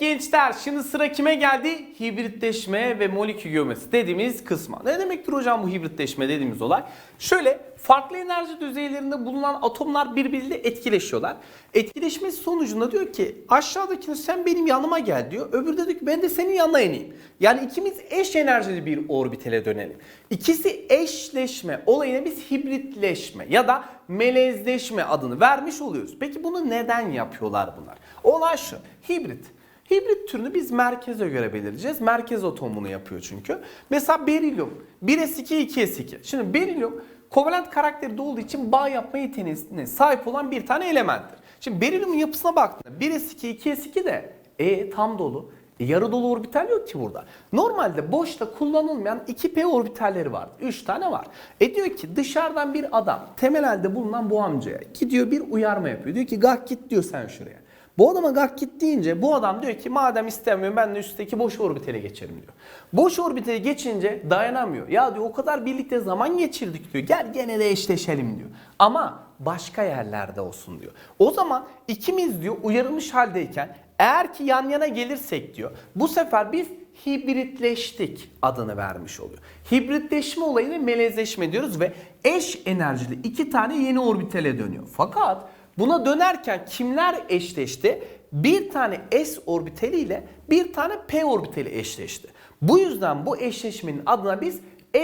Gençler şimdi sıra kime geldi? Hibritleşme ve molekül geometrisi dediğimiz kısma. Ne demektir hocam bu hibritleşme dediğimiz olay? Şöyle farklı enerji düzeylerinde bulunan atomlar birbiriyle etkileşiyorlar. Etkileşmesi sonucunda diyor ki aşağıdakini sen benim yanıma gel diyor. Öbürü de diyor ki ben de senin yanına ineyim. Yani ikimiz eş enerjili bir orbitale dönelim. İkisi eşleşme olayına biz hibritleşme ya da melezleşme adını vermiş oluyoruz. Peki bunu neden yapıyorlar bunlar? Olay şu. Hibrit. Hibrit türünü biz merkeze göre belirleyeceğiz. Merkez atom bunu yapıyor çünkü. Mesela berilyum 1s2 2s2. Şimdi berilyum kovalent karakteri de olduğu için bağ yapma yeteneğine sahip olan bir tane elementtir. Şimdi berilyumun yapısına baktığında 1s2 2s2 de e tam dolu. E, yarı dolu orbital yok ki burada. Normalde boşta kullanılmayan 2p orbitalleri var. 3 tane var. E diyor ki dışarıdan bir adam temel halde bulunan bu amcaya gidiyor bir uyarma yapıyor. Diyor ki gah git diyor sen şuraya. Bu adama gah git deyince bu adam diyor ki madem istemiyorum ben de üstteki boş orbitale geçerim diyor. Boş orbitale geçince dayanamıyor. Ya diyor o kadar birlikte zaman geçirdik diyor. Gel gene de eşleşelim diyor. Ama başka yerlerde olsun diyor. O zaman ikimiz diyor uyarılmış haldeyken eğer ki yan yana gelirsek diyor bu sefer biz hibritleştik adını vermiş oluyor. Hibritleşme olayını melezleşme diyoruz ve eş enerjili iki tane yeni orbitale dönüyor. Fakat buna dönerken kimler eşleşti? Bir tane S orbitali ile bir tane P orbitali eşleşti. Bu yüzden bu eşleşmenin adına biz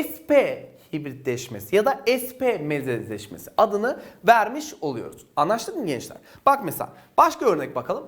SP hibritleşmesi ya da SP melezleşmesi adını vermiş oluyoruz. Anlaştık mı gençler? Bak mesela başka örnek bakalım.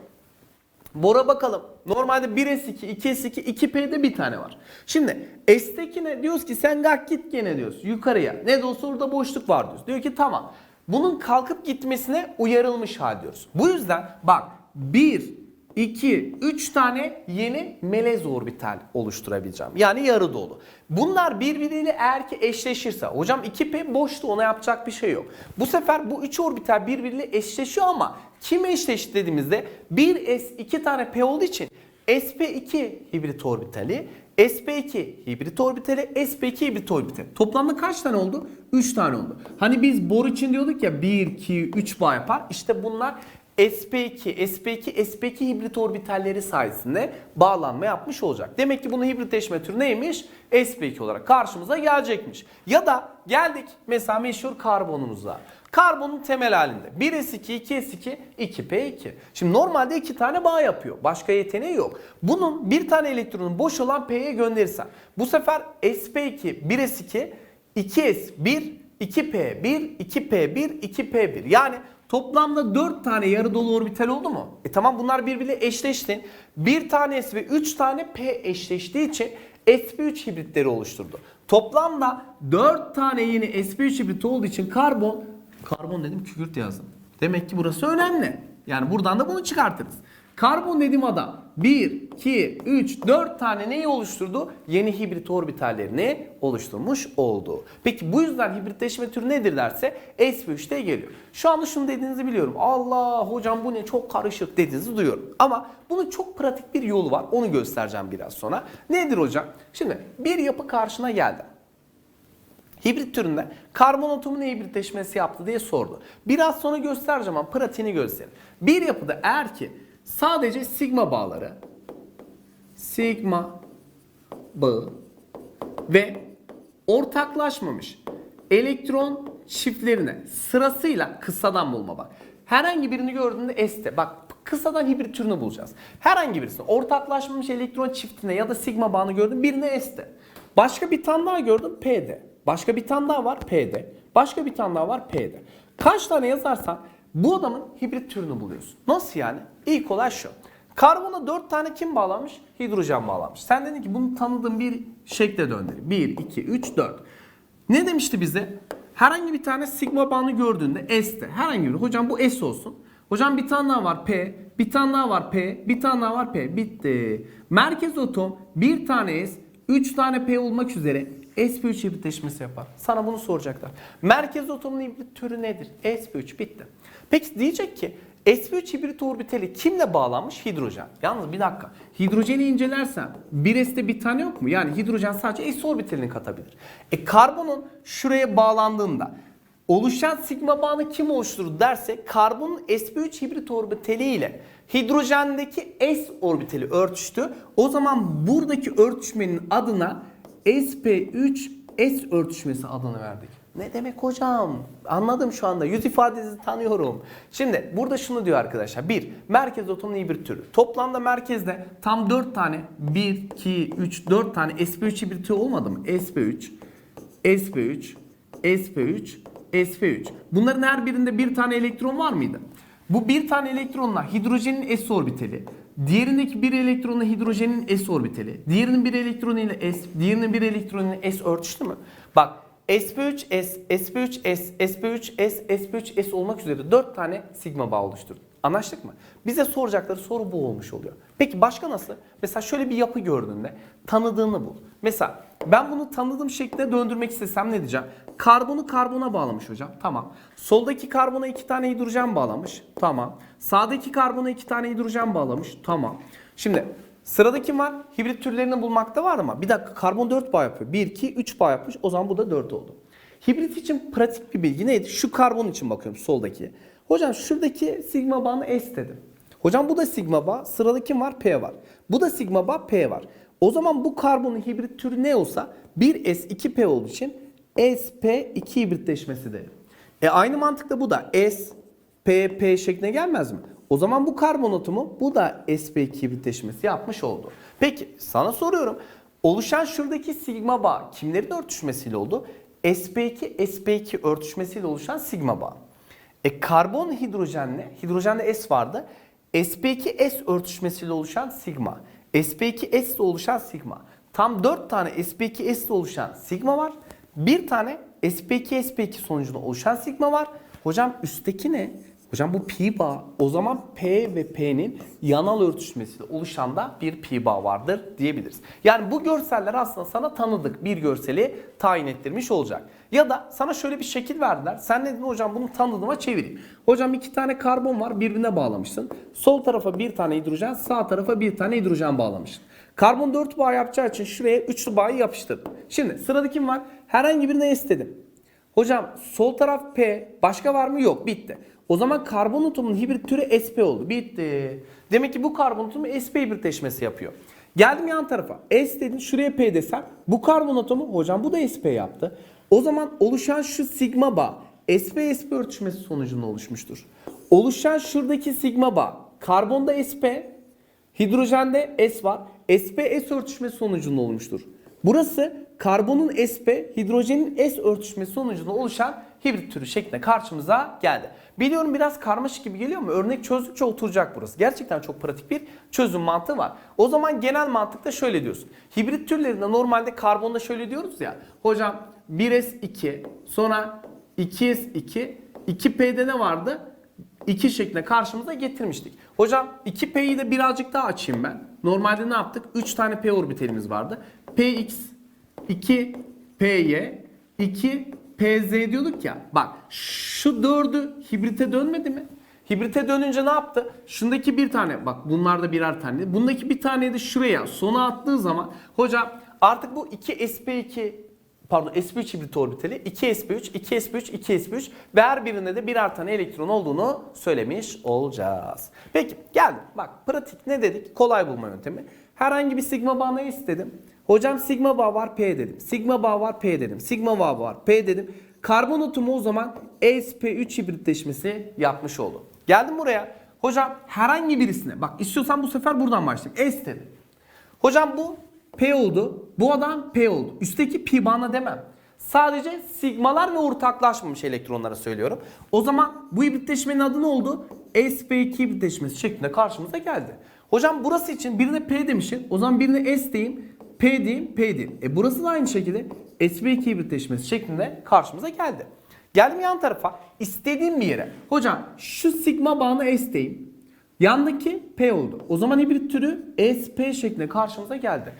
Bora bakalım. Normalde 1S2, 2S2, 2P'de bir tane var. Şimdi S'tekine diyoruz ki sen kalk git gene diyoruz yukarıya. Ne de olsa orada boşluk var diyoruz. Diyor ki tamam. Bunun kalkıp gitmesine uyarılmış hal diyoruz. Bu yüzden bak 1, 2, 3 tane yeni melez orbital oluşturabileceğim. Yani yarı dolu. Bunlar birbiriyle eğer ki eşleşirse, hocam 2P boştu ona yapacak bir şey yok. Bu sefer bu 3 orbital birbiriyle eşleşiyor ama kim eşleşti dediğimizde 1S 2 tane P olduğu için sp2 hibrit orbitali, sp2 hibrit orbitali, sp2 hibrit orbitali. Toplamda kaç tane oldu? 3 tane oldu. Hani biz bor için diyorduk ya 1, 2, 3 bağ yapar. İşte bunlar SP2, SP2, SP2 hibrit orbitalleri sayesinde bağlanma yapmış olacak. Demek ki bunun hibritleşme türü neymiş? SP2 olarak karşımıza gelecekmiş. Ya da geldik mesela meşhur karbonumuza. Karbonun temel halinde 1s2, 2s2, 2p2. Şimdi normalde iki tane bağ yapıyor. Başka yeteneği yok. Bunun bir tane elektronun boş olan p'ye gönderirsen bu sefer sp2, 1s2, 2s1, 2p1, 2p1, 2p1. Yani Toplamda 4 tane yarı dolu orbital oldu mu? E tamam bunlar birbiriyle eşleşti. Bir tane S ve 3 tane P eşleştiği için sp3 hibritleri oluşturdu. Toplamda 4 tane yeni sp3 hibrit olduğu için karbon, karbon dedim kükürt yazdım. Demek ki burası önemli. Yani buradan da bunu çıkartırız. Karbon dediğim adam 1, 2, 3, 4 tane neyi oluşturdu? Yeni hibrit orbitallerini oluşturmuş oldu. Peki bu yüzden hibritleşme türü nedir derse sp3'te geliyor. Şu anda şunu dediğinizi biliyorum. Allah hocam bu ne çok karışık dediğinizi duyuyorum. Ama bunun çok pratik bir yolu var. Onu göstereceğim biraz sonra. Nedir hocam? Şimdi bir yapı karşına geldi. Hibrit türünde karbon atomu ne hibritleşmesi yaptı diye sordu. Biraz sonra göstereceğim ama pratiğini göstereyim. Bir yapıda eğer ki sadece sigma bağları sigma bağı ve ortaklaşmamış elektron çiftlerine sırasıyla kısadan bulma bak. Herhangi birini gördüğünde este bak kısadan hibrit türünü bulacağız. Herhangi birisini ortaklaşmamış elektron çiftine ya da sigma bağını gördüm birine este. Başka bir tane daha gördüm P'de. Başka bir tane daha var P'de. Başka bir tane daha var P'de. Kaç tane yazarsan bu adamın hibrit türünü buluyorsun. Nasıl yani? İlk olay şu. Karbona 4 tane kim bağlamış? Hidrojen bağlamış. Sen dedin ki bunu tanıdığın bir şekle döndür. 1, 2, 3, 4. Ne demişti bize? Herhangi bir tane sigma bağını gördüğünde S'te. Herhangi bir. Hocam bu S olsun. Hocam bir tane daha var P. Bir tane daha var P. Bir tane daha var P. Bitti. Merkez atom bir tane S. 3 tane P olmak üzere sp3 hibritleşmesi yapar. Sana bunu soracaklar. Merkez atomun hibrit türü nedir? sp3 bitti. Peki diyecek ki sp3 hibrit orbitali kimle bağlanmış? Hidrojen. Yalnız bir dakika. Hidrojeni incelersen 1s'te bir tane yok mu? Yani hidrojen sadece s orbitalini katabilir. E karbonun şuraya bağlandığında oluşan sigma bağını kim oluşturur dersek karbonun sp3 hibrit orbitali ile hidrojendeki s orbitali örtüştü. O zaman buradaki örtüşmenin adına sp3 s örtüşmesi adını verdik. Ne demek hocam? Anladım şu anda. Yüz ifadenizi tanıyorum. Şimdi burada şunu diyor arkadaşlar. Bir, merkez atomun hibrit türü. Toplamda merkezde tam 4 tane 1, 2, 3, 4 tane sp3 hibriti olmadı mı? sp3, sp3, sp3, sp3. Bunların her birinde bir tane elektron var mıydı? Bu bir tane elektronla hidrojenin s orbitali, diğerindeki bir elektronla hidrojenin s orbitali, diğerinin bir elektronu ile s, diğerinin bir elektronu ile s örtüştü mü? Bak sp3s, sp3s, sp3s, sp3s olmak üzere 4 tane sigma bağ oluşturdu. Anlaştık mı? Bize soracakları soru bu olmuş oluyor. Peki başka nasıl? Mesela şöyle bir yapı gördüğünde tanıdığını bul. Mesela ben bunu tanıdığım şekilde döndürmek istesem ne diyeceğim? Karbonu karbona bağlamış hocam. Tamam. Soldaki karbona iki tane hidrojen bağlamış. Tamam. Sağdaki karbona iki tane hidrojen bağlamış. Tamam. Şimdi sırada kim var? Hibrit türlerini bulmakta var ama bir dakika karbon 4 bağ yapıyor. 1, 2, 3 bağ yapmış. O zaman bu da 4 oldu. Hibrit için pratik bir bilgi neydi? Şu karbon için bakıyorum soldaki. Hocam şuradaki sigma bağını S dedim. Hocam bu da sigma bağ. Sırada kim var? P var. Bu da sigma bağ P var. O zaman bu karbonun hibrit türü ne olsa 1S 2P olduğu için SP2 hibritleşmesi derim. E aynı mantıkla bu da S P P şekline gelmez mi? O zaman bu karbon atomu bu da sp2 hibritleşmesi yapmış oldu. Peki sana soruyorum. Oluşan şuradaki sigma bağ kimlerin örtüşmesiyle oldu? sp2 sp2 örtüşmesiyle oluşan sigma bağ. E karbon hidrojenle, hidrojende S vardı. sp2s örtüşmesiyle oluşan sigma. sp2s ile oluşan sigma. Tam 4 tane sp2s ile oluşan sigma var. Bir tane sp2 sp2 sonucunda oluşan sigma var. Hocam üstteki ne? Hocam bu pi bağ. O zaman P ve P'nin yanal örtüşmesiyle oluşan da bir pi bağ vardır diyebiliriz. Yani bu görseller aslında sana tanıdık bir görseli tayin ettirmiş olacak. Ya da sana şöyle bir şekil verdiler. Sen ne dedin hocam bunu tanıdığıma çevireyim. Hocam iki tane karbon var birbirine bağlamışsın. Sol tarafa bir tane hidrojen sağ tarafa bir tane hidrojen bağlamışsın. Karbon 4 bağ yapacağı için şuraya üçlü bağı yapıştırdım. Şimdi sırada kim var? Herhangi birine S dedim. Hocam sol taraf P. Başka var mı? Yok. Bitti. O zaman karbon atomunun hibrit türü sp oldu. Bitti. Demek ki bu karbon atomu sp hibritleşmesi yapıyor. Geldim yan tarafa. S dedin şuraya P desem bu karbon atomu hocam bu da sp yaptı. O zaman oluşan şu sigma bağ sp sp örtüşmesi sonucunda oluşmuştur. Oluşan şuradaki sigma bağ karbonda sp Hidrojende S var. Sp S örtüşmesi sonucunda olmuştur. Burası karbonun sp, hidrojenin S örtüşmesi sonucunda oluşan hibrit türü şeklinde karşımıza geldi. Biliyorum biraz karmaşık gibi geliyor ama örnek çözdükçe oturacak burası. Gerçekten çok pratik bir çözüm mantığı var. O zaman genel mantıkta şöyle diyorsun. Hibrit türlerinde normalde karbonda şöyle diyoruz ya. Hocam 1s2 sonra 2s2 2p'de ne vardı? 2 şeklinde karşımıza getirmiştik. Hocam 2P'yi de birazcık daha açayım ben. Normalde ne yaptık? 3 tane P orbitalimiz vardı. Px, 2 Py, 2 Pz diyorduk ya. Bak şu dördü hibrite dönmedi mi? Hibrite dönünce ne yaptı? Şundaki bir tane bak bunlarda birer tane. Bundaki bir tane de şuraya sona attığı zaman hocam artık bu 2 sp2 pardon sp3 hibrit orbitali 2 sp3, 2 sp3, 2 sp3 ve her birinde de birer tane elektron olduğunu söylemiş olacağız. Peki geldim. Bak pratik ne dedik? Kolay bulma yöntemi. Herhangi bir sigma bağını istedim. Hocam sigma bağ var P dedim. Sigma bağ var P dedim. Sigma bağ var P dedim. Karbon atomu o zaman sp3 hibritleşmesi yapmış oldu. Geldim buraya. Hocam herhangi birisine bak istiyorsan bu sefer buradan başlayayım. S dedim. Hocam bu P oldu. Bu adam P oldu. Üstteki pi bana demem. Sadece sigmalar ve ortaklaşmamış elektronlara söylüyorum. O zaman bu hibritleşmenin adı ne oldu? sp2 hibritleşmesi şeklinde karşımıza geldi. Hocam burası için birine P demişim. O zaman birine S diyeyim. P diyeyim, P diyeyim. E burası da aynı şekilde sp2 hibritleşmesi şeklinde karşımıza geldi. Geldim yan tarafa. istediğim bir yere. Hocam şu sigma bağını S diyeyim. Yandaki P oldu. O zaman hibrit türü SP şeklinde karşımıza geldi.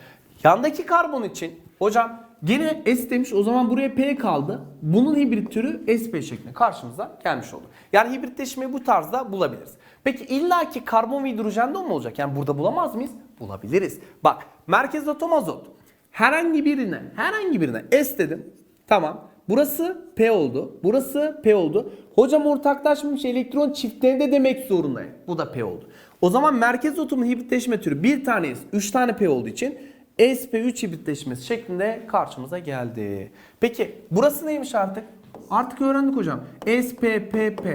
Yandaki karbon için hocam gene S demiş o zaman buraya P kaldı. Bunun hibrit türü SP şeklinde karşımıza gelmiş oldu. Yani hibritleşmeyi bu tarzda bulabiliriz. Peki illaki karbon ve hidrojende mi olacak? Yani burada bulamaz mıyız? Bulabiliriz. Bak merkez atom azot. Herhangi birine, herhangi birine S dedim. Tamam. burası P oldu. Burası P oldu. Hocam ortaklaşmış elektron çiftlerinde demek zorundayım. Bu da P oldu. O zaman merkez atomun hibritleşme türü bir tane S, 3 tane P olduğu için sp3 hibritleşmesi şeklinde karşımıza geldi. Peki burası neymiş artık? Artık öğrendik hocam. SPPP.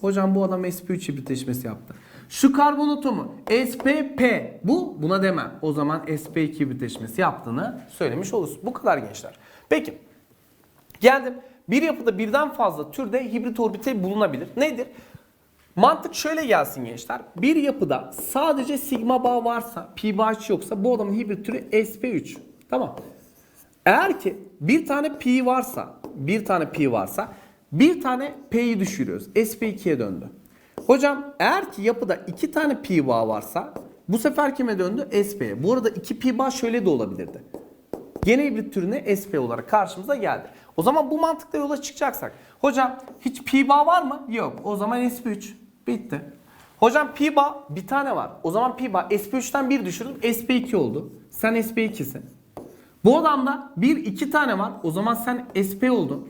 Hocam bu adam sp3 hibritleşmesi yaptı. Şu karbon atomu spp. Bu buna demem. O zaman sp2 hibritleşmesi yaptığını söylemiş oluruz. Bu kadar gençler. Peki geldim. Bir yapıda birden fazla türde hibrit orbite bulunabilir. Nedir? Mantık şöyle gelsin gençler. Bir yapıda sadece sigma bağ varsa, pi bağ yoksa bu adamın hibrit türü sp3. Tamam. Eğer ki bir tane pi varsa, bir tane pi varsa bir tane p'yi düşürüyoruz. sp2'ye döndü. Hocam eğer ki yapıda iki tane pi bağ varsa bu sefer kime döndü? sp'ye. Bu arada iki pi bağ şöyle de olabilirdi. Gene hibrit türüne SP olarak karşımıza geldi. O zaman bu mantıkla yola çıkacaksak. Hocam hiç pi bağ var mı? Yok. O zaman SP3. Bitti. Hocam pi bağ bir tane var. O zaman pi bağ SP3'ten bir düşürdüm. SP2 oldu. Sen SP2'sin. Bu adamda bir iki tane var. O zaman sen SP oldun.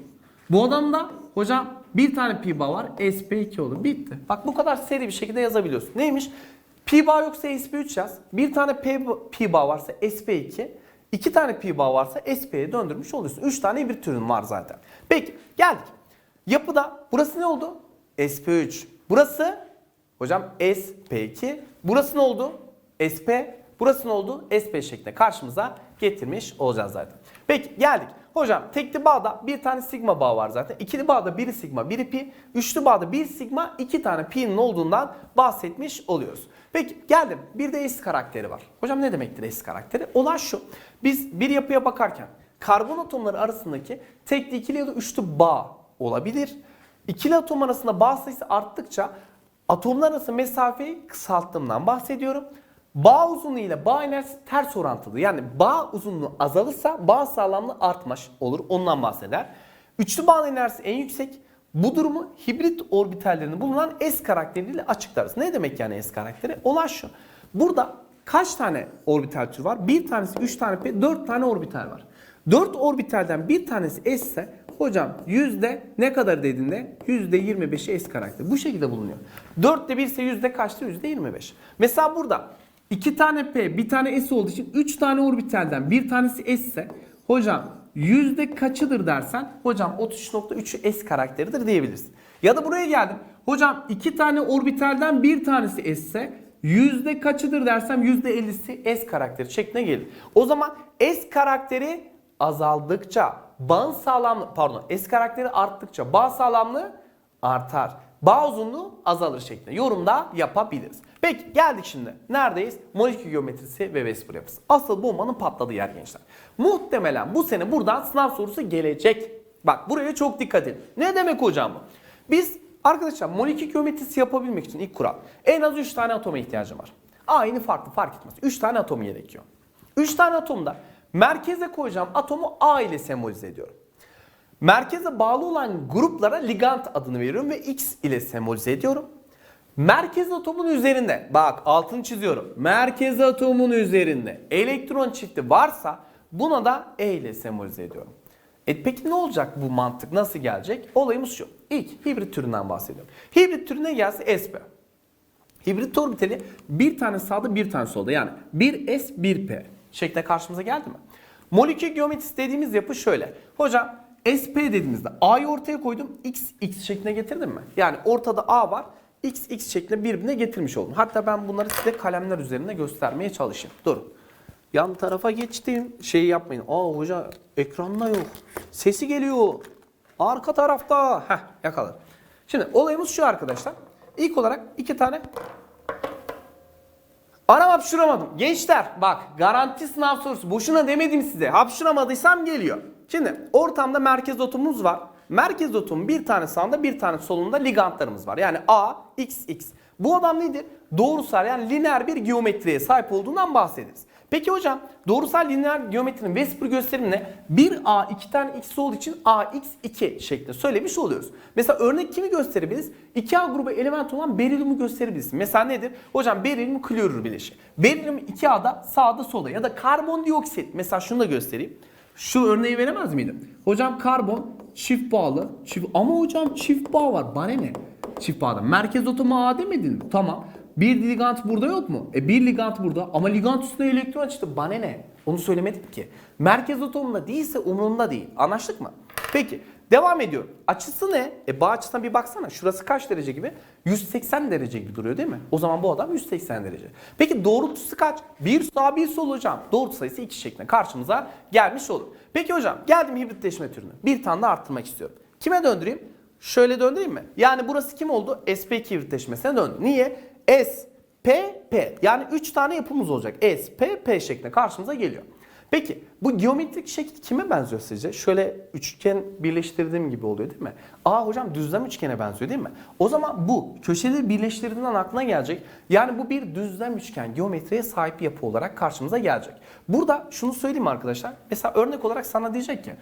Bu adamda hocam bir tane pi bağ var. SP2 oldu. Bitti. Bak bu kadar seri bir şekilde yazabiliyorsun. Neymiş? Pi bağ yoksa SP3 yaz. Bir tane pi, pi bağ varsa SP2. İki tane pi bağ varsa SP'ye döndürmüş oluyorsun. Üç tane bir türün var zaten. Peki geldik. Yapıda burası ne oldu? SP3. Burası hocam SP2. Burası ne oldu? SP. Burası ne oldu? SP şeklinde karşımıza getirmiş olacağız zaten. Peki geldik. Hocam tekli bağda bir tane sigma bağ var zaten. İkili bağda biri sigma, biri pi. Üçlü bağda bir sigma, iki tane pi'nin olduğundan bahsetmiş oluyoruz. Peki geldim. Bir de S karakteri var. Hocam ne demektir S karakteri? Olay şu. Biz bir yapıya bakarken karbon atomları arasındaki tekli, ikili ya da üçlü bağ olabilir. İkili atom arasında bağ sayısı arttıkça atomlar arası mesafeyi kısalttığımdan bahsediyorum. Bağ uzunluğu ile bağ enerjisi ters orantılı. Yani bağ uzunluğu azalırsa bağ sağlamlığı artmış olur. Ondan bahseder. Üçlü bağın enerjisi en yüksek. Bu durumu hibrit orbitallerinde bulunan S karakteriyle açıklarız. Ne demek yani S karakteri? Olay şu. Burada kaç tane orbital tür var? Bir tanesi 3 tane P, 4 tane orbital var. 4 orbitalden bir tanesi S ise hocam yüzde ne kadar dediğinde yüzde 25'i S karakteri. Bu şekilde bulunuyor. 4'te 1 ise yüzde kaçtır? Yüzde 25. Mesela burada 2 tane P, bir tane S olduğu için 3 tane orbitalden bir tanesi S ise hocam yüzde kaçıdır dersen hocam 33.3'ü S karakteridir diyebiliriz. Ya da buraya geldim. Hocam 2 tane orbitalden bir tanesi S ise yüzde kaçıdır dersem yüzde 50'si S karakteri şeklinde gelir. O zaman S karakteri azaldıkça bağın sağlamlığı pardon S karakteri arttıkça bağ sağlamlığı artar. Bağ uzunluğu azalır şeklinde yorumda yapabiliriz. Peki geldik şimdi. Neredeyiz? Molekül geometrisi ve Westbrook yapısı. Asıl bombanın patladığı yer gençler. Muhtemelen bu sene buradan sınav sorusu gelecek. Bak buraya çok dikkat edin. Ne demek hocam bu? Biz arkadaşlar molekül geometrisi yapabilmek için ilk kural en az 3 tane atoma ihtiyacım var. Aynı farklı fark etmez. 3 tane atom gerekiyor. 3 tane atomda merkeze koyacağım atomu A ile sembolize ediyorum. Merkeze bağlı olan gruplara ligand adını veriyorum ve X ile sembolize ediyorum. Merkez atomun üzerinde bak altını çiziyorum. Merkez atomun üzerinde elektron çifti varsa buna da E ile sembolize ediyorum. E peki ne olacak bu mantık nasıl gelecek? Olayımız şu. İlk hibrit türünden bahsediyorum. Hibrit türüne gelse SP. Hibrit orbitali bir tane sağda bir tane solda yani 1S 1P şeklinde karşımıza geldi mi? Molekül geometrisi dediğimiz yapı şöyle. Hocam SP dediğimizde A'yı ortaya koydum X X şeklinde getirdim mi? Yani ortada A var X X şeklinde birbirine getirmiş oldum. Hatta ben bunları size kalemler üzerinde göstermeye çalışayım. Dur. Yan tarafa geçtim. Şeyi yapmayın. Aa hoca ekranda yok. Sesi geliyor. Arka tarafta. Heh yakaladım. Şimdi olayımız şu arkadaşlar. İlk olarak iki tane Anam hapşuramadım. Gençler bak garanti sınav sorusu. Boşuna demedim size. Hapşuramadıysam geliyor. Şimdi ortamda merkez atomumuz var. Merkez atomun bir tane sağında bir tane solunda ligandlarımız var. Yani A, X, X. Bu adam nedir? Doğrusal yani lineer bir geometriye sahip olduğundan bahsederiz. Peki hocam doğrusal lineer geometrinin Westbrook gösterimi ne? 1A 2 tane x olduğu için AX 2 şeklinde söylemiş oluyoruz. Mesela örnek kimi gösterebiliriz? 2A grubu element olan berilyumu gösterebiliriz. Mesela nedir? Hocam berilyum klorür bileşi. Berilyum 2A'da sağda solda ya da karbondioksit. Mesela şunu da göstereyim. Şu örneği veremez miydim? Hocam karbon çift bağlı. Çift ama hocam çift bağ var. Bana ne? Çift bağda. Merkez atomu A demedin mi? Tamam. Bir ligand burada yok mu? E bir ligand burada ama ligand üstüne elektron çıktı. Bana ne? Onu söylemedim ki. Merkez atomunda değilse umurumda değil. Anlaştık mı? Peki devam ediyorum. Açısı ne? E bağ açısına bir baksana. Şurası kaç derece gibi? 180 derece gibi duruyor değil mi? O zaman bu adam 180 derece. Peki doğrultusu kaç? Bir sağ bir sol hocam. Doğrultu sayısı 2 şeklinde karşımıza gelmiş olur. Peki hocam geldim hibritleşme türünü. Bir tane daha arttırmak istiyorum. Kime döndüreyim? Şöyle döndüreyim mi? Yani burası kim oldu? SP2 hibritleşmesine döndü. Niye? S, P, P. Yani 3 tane yapımız olacak. S, P, P şeklinde karşımıza geliyor. Peki bu geometrik şekil kime benziyor sizce? Şöyle üçgen birleştirdiğim gibi oluyor değil mi? Aa hocam düzlem üçgene benziyor değil mi? O zaman bu köşeleri birleştirdiğinden aklına gelecek. Yani bu bir düzlem üçgen geometriye sahip yapı olarak karşımıza gelecek. Burada şunu söyleyeyim arkadaşlar. Mesela örnek olarak sana diyecek ki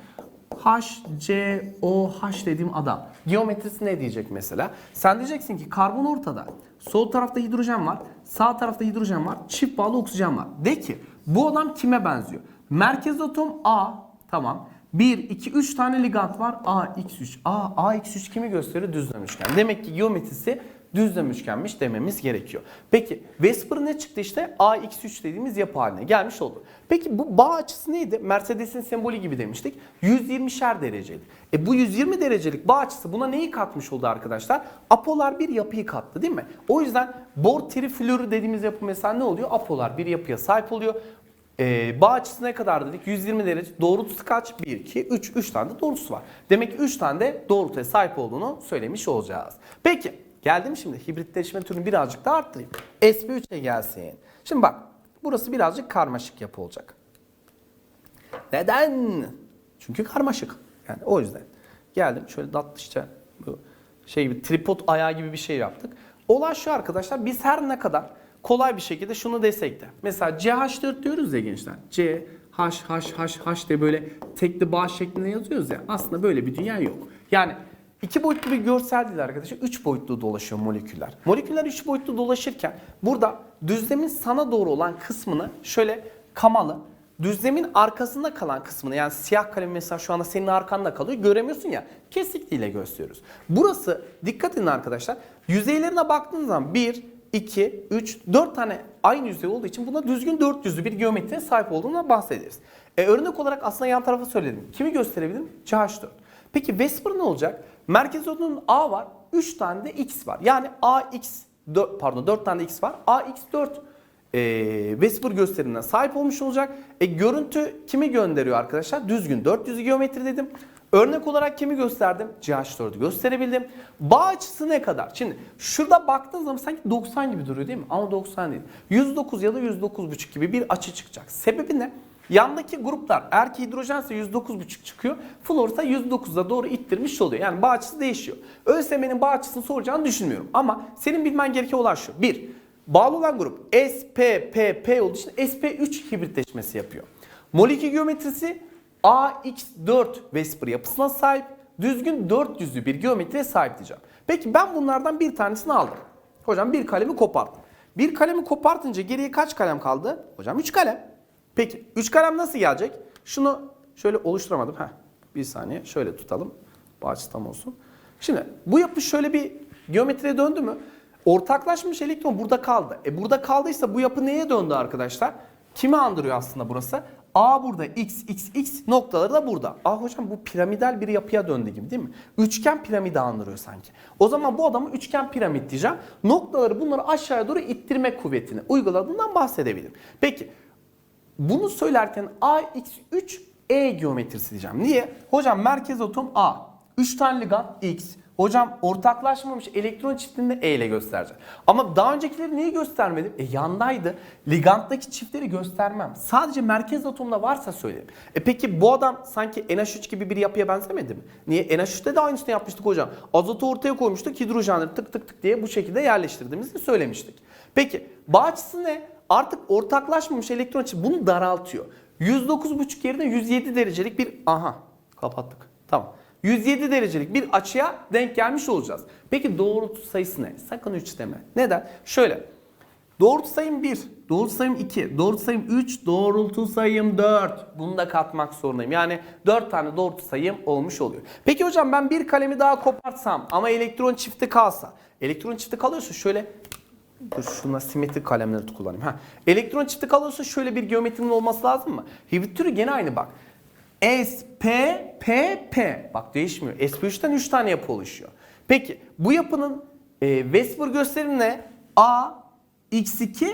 H, C, O, H dediğim adam. Geometrisi ne diyecek mesela? Sen diyeceksin ki karbon ortada. Sol tarafta hidrojen var. Sağ tarafta hidrojen var. Çift bağlı oksijen var. De ki bu adam kime benziyor? Merkez atom A. Tamam. 1, 2, 3 tane ligand var. A, X3. A, A, X3 kimi gösteriyor? Düzlem üçgen. Demek ki geometrisi düzlem üçgenmiş dememiz gerekiyor. Peki Vesper ne çıktı işte? AX3 dediğimiz yapı haline gelmiş oldu. Peki bu bağ açısı neydi? Mercedes'in sembolü gibi demiştik. 120'şer dereceydi. E bu 120 derecelik bağ açısı buna neyi katmış oldu arkadaşlar? Apolar bir yapıyı kattı değil mi? O yüzden bor triflorü dediğimiz yapı mesela ne oluyor? Apolar bir yapıya sahip oluyor. Ee, bağ açısı ne kadar dedik? 120 derece. Doğrultusu kaç? 1, 2, 3. 3 tane de doğrultusu var. Demek ki 3 tane de doğrultuya sahip olduğunu söylemiş olacağız. Peki geldim şimdi hibritleşme türünü birazcık daha arttırayım. SP3'e gelsin. Şimdi bak burası birazcık karmaşık yapı olacak. Neden? Çünkü karmaşık. Yani o yüzden. Geldim şöyle tatlışça bu şey gibi tripod ayağı gibi bir şey yaptık. Olay şu arkadaşlar biz her ne kadar kolay bir şekilde şunu desek de. Mesela CH4 diyoruz ya gençler. C, H, H, H, H diye böyle tekli bağ şeklinde yazıyoruz ya. Aslında böyle bir dünya yok. Yani iki boyutlu bir görsel değil arkadaşlar. Üç boyutlu dolaşıyor moleküller. Moleküller üç boyutlu dolaşırken burada düzlemin sana doğru olan kısmını şöyle kamalı düzlemin arkasında kalan kısmını yani siyah kalem mesela şu anda senin arkanda kalıyor göremiyorsun ya kesikliğiyle gösteriyoruz. Burası dikkat edin arkadaşlar yüzeylerine baktığınız zaman 1, 2, 3, 4 tane aynı yüzey olduğu için buna düzgün 400'lü bir geometriye sahip olduğuna bahsederiz. E, örnek olarak aslında yan tarafı söyledim. Kimi gösterebilirim? CH4. Peki Vesper ne olacak? Merkez odunun A var, 3 tane de X var. Yani AX 4 pardon 4 tane X var. AX4 e, Vesper gösterimine sahip olmuş olacak. E, görüntü kimi gönderiyor arkadaşlar? Düzgün 400 geometri dedim. Örnek olarak kimi gösterdim? CH4'ü gösterebildim. Bağ açısı ne kadar? Şimdi şurada baktığınız zaman sanki 90 gibi duruyor değil mi? Ama 90 değil. 109 ya da 109,5 gibi bir açı çıkacak. Sebebi ne? Yandaki gruplar eğer ki hidrojense 109,5 çıkıyor. Flor ise 109'a doğru ittirmiş oluyor. Yani bağ açısı değişiyor. ÖSYM'nin bağ açısını soracağını düşünmüyorum. Ama senin bilmen gereken olay şu. 1. Bağlı olan grup SPPP olduğu için SP3 hibritleşmesi yapıyor. Molekül geometrisi AX4 Vesper yapısına sahip. Düzgün 400'lü bir geometriye sahip diyeceğim. Peki ben bunlardan bir tanesini aldım. Hocam bir kalemi koparttım. Bir kalemi kopartınca geriye kaç kalem kaldı? Hocam 3 kalem. Peki 3 kalem nasıl gelecek? Şunu şöyle oluşturamadım. Heh, bir saniye şöyle tutalım. Bağış tam olsun. Şimdi bu yapı şöyle bir geometriye döndü mü? Ortaklaşmış elektron burada kaldı. E burada kaldıysa bu yapı neye döndü arkadaşlar? Kimi andırıyor aslında burası? A burada, X, X, X noktaları da burada. Aa hocam bu piramidal bir yapıya döndü gibi değil mi? Üçgen piramidi andırıyor sanki. O zaman bu adamı üçgen piramit diyeceğim. Noktaları bunları aşağıya doğru ittirme kuvvetini uyguladığından bahsedebilirim. Peki bunu söylerken AX3 E geometrisi diyeceğim. Niye? Hocam merkez atom A. 3 tane ligand X. Hocam ortaklaşmamış elektron çiftini de E ile göstereceğim. Ama daha öncekileri niye göstermedim? E yandaydı. Liganddaki çiftleri göstermem. Sadece merkez atomda varsa söyleyeyim. E peki bu adam sanki NH3 gibi bir yapıya benzemedi mi? Niye? NH3'te de aynısını yapmıştık hocam. Azotu ortaya koymuştuk. Hidrojenleri tık tık tık diye bu şekilde yerleştirdiğimizi söylemiştik. Peki bağ açısı ne? Artık ortaklaşmamış elektron çift bunu daraltıyor. 109,5 yerine 107 derecelik bir aha kapattık. Tamam. 107 derecelik bir açıya denk gelmiş olacağız. Peki doğrultu sayısı ne? Sakın 3 deme. Neden? Şöyle. Doğrultu sayım 1, doğrultu sayım 2, doğrultu sayım 3, doğrultu sayım 4. Bunu da katmak zorundayım. Yani 4 tane doğrultu sayım olmuş oluyor. Peki hocam ben bir kalemi daha kopartsam ama elektron çifti kalsa. Elektron çifti kalıyorsa şöyle Dur şuna simetrik kalemleri kullanayım. Ha. Elektron çifti kalıyorsa şöyle bir geometrinin olması lazım mı? Hibrit türü gene aynı bak. S, P, P, P. Bak değişmiyor. SP3'ten 3 tane yapı oluşuyor. Peki bu yapının e, Vesper gösterimi ne? A, X2,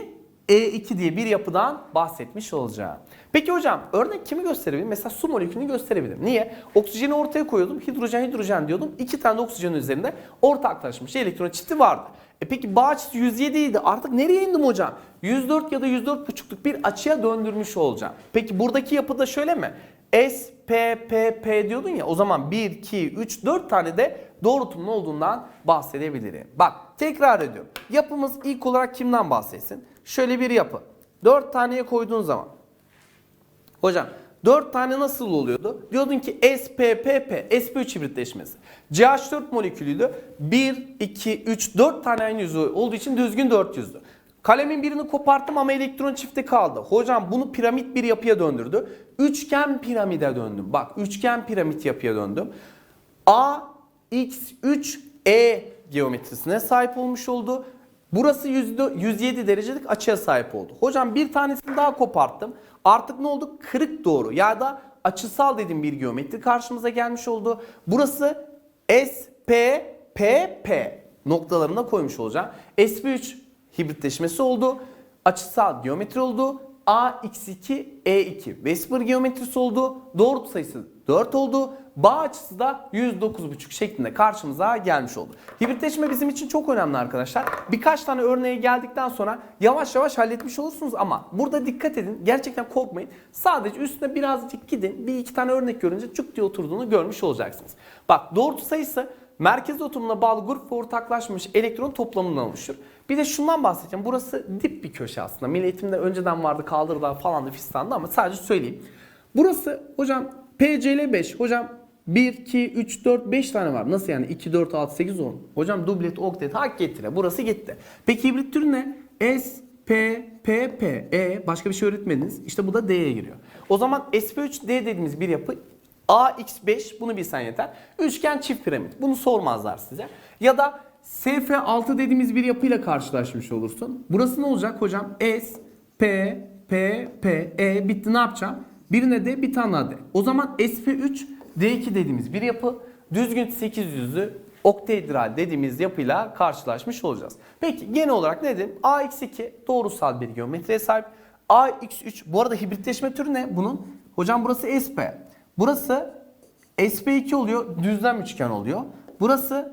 E2 diye bir yapıdan bahsetmiş olacağım. Peki hocam örnek kimi gösterebilirim? Mesela su molekülünü gösterebilirim. Niye? Oksijeni ortaya koyuyordum. Hidrojen hidrojen diyordum. İki tane de oksijenin üzerinde ortaklaşmış elektron çifti vardı. E peki bağ açısı 107 idi. Artık nereye indim hocam? 104 ya da 104,5'luk bir açıya döndürmüş olacağım. Peki buradaki yapı da şöyle mi? S, P, P, P diyordun ya o zaman 1, 2, 3, 4 tane de doğrultumun olduğundan bahsedebilirim. Bak tekrar ediyorum. Yapımız ilk olarak kimden bahsetsin? Şöyle bir yapı. 4 taneye koyduğun zaman. Hocam 4 tane nasıl oluyordu? Diyordun ki SPPP, sp3 hibritleşmesi. CH4 molekülüydü. 1, 2, 3, 4 tane aynı yüzü olduğu için düzgün 400'dü. Kalemin birini koparttım ama elektron çifti kaldı. Hocam bunu piramit bir yapıya döndürdü. Üçgen piramide döndüm. Bak üçgen piramit yapıya döndüm. A, X, 3, E geometrisine sahip olmuş oldu. Burası yüzde- 107 derecelik açıya sahip oldu. Hocam bir tanesini daha koparttım. Artık ne oldu? Kırık doğru ya da açısal dediğim bir geometri karşımıza gelmiş oldu. Burası S, P, P, P noktalarına koymuş olacağım. SP3 hibritleşmesi oldu. Açısal geometri oldu. A, X2, E2 Vesper geometrisi oldu. Doğrultu sayısı 4 oldu. Bağ açısı da 109,5 şeklinde karşımıza gelmiş oldu. Hibritleşme bizim için çok önemli arkadaşlar. Birkaç tane örneğe geldikten sonra yavaş yavaş halletmiş olursunuz ama burada dikkat edin. Gerçekten korkmayın. Sadece üstüne birazcık gidin. Bir iki tane örnek görünce cuk diye oturduğunu görmüş olacaksınız. Bak doğrultu sayısı merkez oturumuna bağlı grup ve ortaklaşmış elektron toplamından oluşur. Bir de şundan bahsedeceğim. Burası dip bir köşe aslında. Milli eğitimde önceden vardı kaldırdılar falan da fistandı ama sadece söyleyeyim. Burası hocam PCL 5. Hocam 1, 2, 3, 4, 5 tane var. Nasıl yani? 2, 4, 6, 8, 10. Hocam dublet, oktet, hak getire. Burası gitti. Peki hibrit türü ne? S, P, P, P, E. Başka bir şey öğretmediniz. İşte bu da D'ye giriyor. O zaman SP3D dediğimiz bir yapı AX5 bunu bilsen yeter. Üçgen çift piramit. Bunu sormazlar size. Ya da SF6 dediğimiz bir yapıyla karşılaşmış olursun. Burası ne olacak hocam? S, P, P, P, E bitti ne yapacağım? Birine de bir tane daha D. O zaman SP3 D2 dediğimiz bir yapı düzgün 800'lü oktahedral dediğimiz yapıyla karşılaşmış olacağız. Peki genel olarak ne dedim? AX2 doğrusal bir geometriye sahip. AX3 bu arada hibritleşme türü ne bunun? Hocam burası SP. Burası SP2 oluyor, düzlem üçgen oluyor. Burası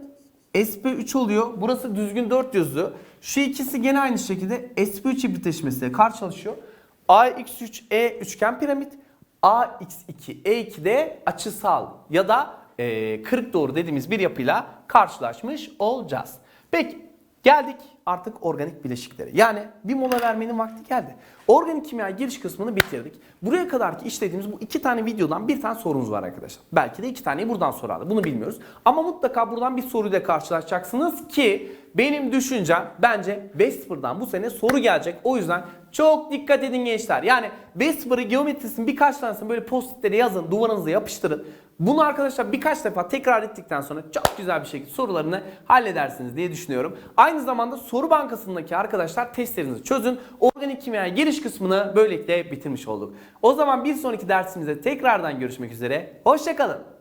SP3 oluyor, burası düzgün 400'lü. Şu ikisi gene aynı şekilde SP3 hibritleşmesiyle karşılaşıyor. AX3E üçgen piramit, AX2E2 de açısal ya da e, kırık doğru dediğimiz bir yapıyla karşılaşmış olacağız. Peki Geldik artık organik bileşiklere. Yani bir mola vermenin vakti geldi. Organik kimya giriş kısmını bitirdik. Buraya kadar ki işlediğimiz bu iki tane videodan bir tane sorumuz var arkadaşlar. Belki de iki taneyi buradan sorardı. Bunu bilmiyoruz. Ama mutlaka buradan bir soruyla karşılaşacaksınız ki benim düşüncem bence Vesper'dan bu sene soru gelecek. O yüzden çok dikkat edin gençler. Yani Vesper'ı geometrisinin birkaç tanesini böyle postitlere yazın, duvarınıza yapıştırın. Bunu arkadaşlar birkaç defa tekrar ettikten sonra çok güzel bir şekilde sorularını halledersiniz diye düşünüyorum. Aynı zamanda soru bankasındaki arkadaşlar testlerinizi çözün. Organik kimyaya giriş kısmını böylelikle bitirmiş olduk. O zaman bir sonraki dersimizde tekrardan görüşmek üzere. Hoşçakalın.